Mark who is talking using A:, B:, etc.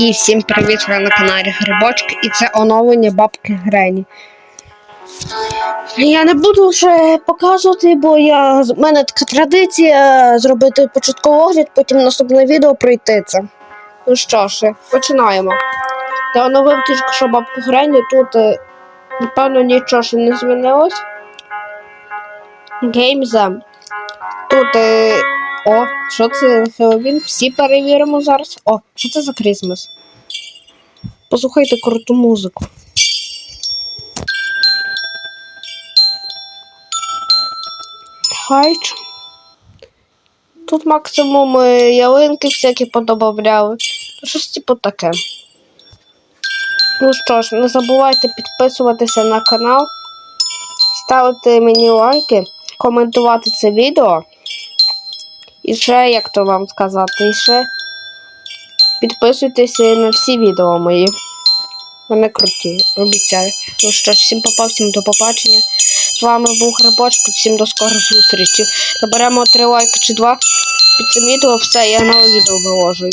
A: І всім привіт, ви на каналі Грибочки, і це оновлення бабки Грені. Я не буду вже показувати, бо я, в мене така традиція зробити початковий огляд, потім наступне відео пройти це. Ну що ж, починаємо. Я оновив тільки що бабку Грені, тут, е, напевно, нічого ще не змінилось. Геймзем. Тут. О, що це за Хеллоуін? Всі перевіримо зараз. О, що це за Крісмас? Послухайте круту музику. Хайч. Тут максимум е, ялинки всякі подобавляли. Ну, щось типу таке. Ну що ж, не забувайте підписуватися на канал, ставити мені лайки, коментувати це відео. І ще, як то вам сказати, і ще підписуйтесь на всі відео мої. Вони круті, обіцяю. Ну що ж, всім попав, всім до побачення. З вами був Грибочко, всім до скорої зустрічі. Наберемо три лайки чи два під цим відео, все, я нове відео виложую.